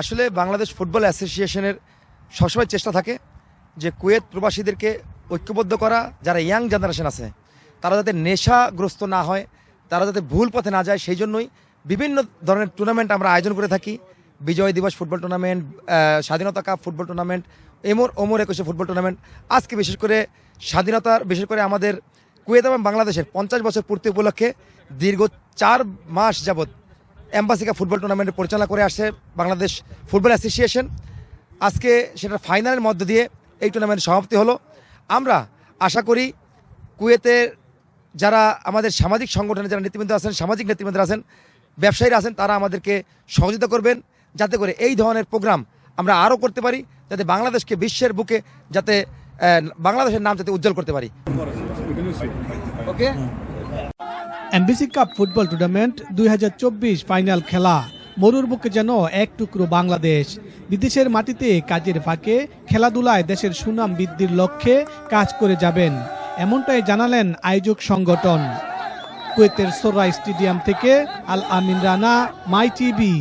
আসলে বাংলাদেশ ফুটবল অ্যাসোসিয়েশনের সবসময় চেষ্টা থাকে যে কুয়েত প্রবাসীদেরকে ঐক্যবদ্ধ করা, যারা ইয়াং জেনারেশন আছে, তারা যাতে নেশাগ্রস্ত না হয়, তারা যাতে ভুল পথে না যায়, সেই জন্যই বিভিন্ন ধরনের টুর্নামেন্ট আমরা আয়োজন করে থাকি। Bijoy Dibosh football tournament Swadhinata cup football tournament এমর ওমর একুশে ফুটবল টুর্নামেন্ট আজকে বিশেষ করে স্বাধীনতার, বিশেষ করে আমাদের কুয়েত এবং বাংলাদেশের পঞ্চাশ বছর পূর্তি উপলক্ষে দীর্ঘ চার মাস যাবৎ অ্যাম্বাসিকা ফুটবল টুর্নামেন্ট পরিচালনা করে আসছে বাংলাদেশ ফুটবল অ্যাসোসিয়েশন আজকে সেটা ফাইনালের মধ্য দিয়ে এই টুর্নামেন্ট সমাপ্তি হলো। আমরা আশা করি কুয়েতের যারা আমাদের সামাজিক সংগঠনে যারা নেতৃবৃন্দ আছেন, সামাজিক নেতৃবৃন্দ আছেন, ব্যবসায়ীরা আছেন, তারা আমাদেরকে সহযোগিতা করবেন যাতে করে এই ধরনের প্রোগ্রাম আমরা আরও করতে পারি, যাতে বাংলাদেশকে বিশ্বের বুকে যাতে বাংলাদেশের নাম যাতে উজ্জ্বল করতে পারি। Okay MBC cup football tournament দুই হাজার চব্বিশ ফাইনাল খেলা। মরুর বুকে যেন এক টুকরো বাংলাদেশ। বিদেশের মাটিতে কাজের ফাঁকে খেলাধুলায় দেশের সুনাম বৃদ্ধির লক্ষ্যে কাজ করে যাবেন। এমনটাই জানালেন আয়োজক সংগঠন। কুয়েতের সোরা স্টেডিয়াম থেকে আল আমিন রানা মাই টিভি।